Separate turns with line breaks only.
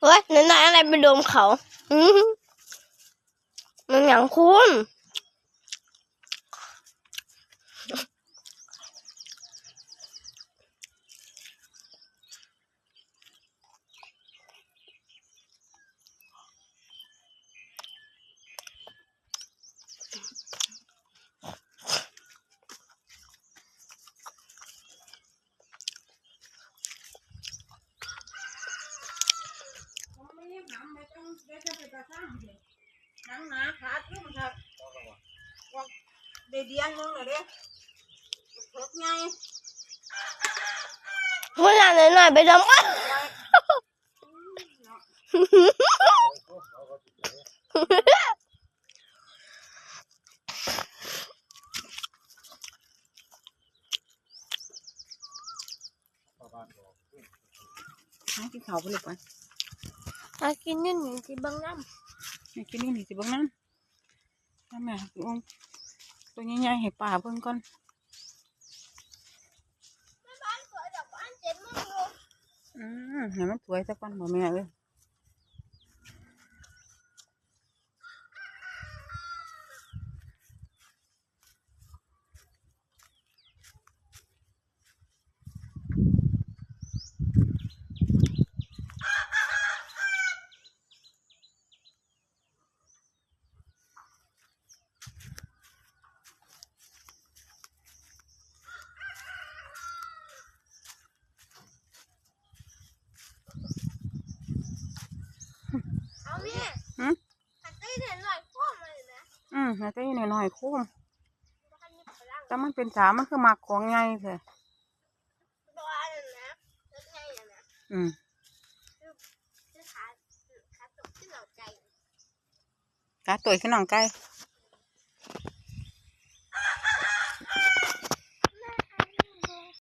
เฮ้ยนั่นอะไรไปโดมเขา อือหือมันอย่างคุณ
นังหนาขาดขึ้นครับว่าเดียนนึงเลยเด้เพิกไง
คุณน่ะนั่นน่ะไปโดมอ๊ะ
ให้กินข้าวไปเลยก่อน
อากินนี่หนึ่งที่บางน้
ให้กินนี่นี่สิเบิ่งนั้นถ้าแม่ลงตัวใหญ่ๆให้ป่าเบิ่งก่อนำ
บ้านสวยดอกบ้านเจ็ดมืออยู่
อืมให้มันสวยซะก่อนบ่แม่เอ้ย
เอาแม่
หืม
หันไปเห็นหน่อยพ่อมาเลยนะ
อืมแล้วก็ อีน้อยๆคุ้ม
บ้านนี้พลัง
แต่มันเป็นสามมันคือมักของใหญ่แท้
ตัวนั่นนะแล้วไงอะนะ
อืม
คือขาขาตกที่เหล่าใจ
กาตัวขึ้นน้องไก่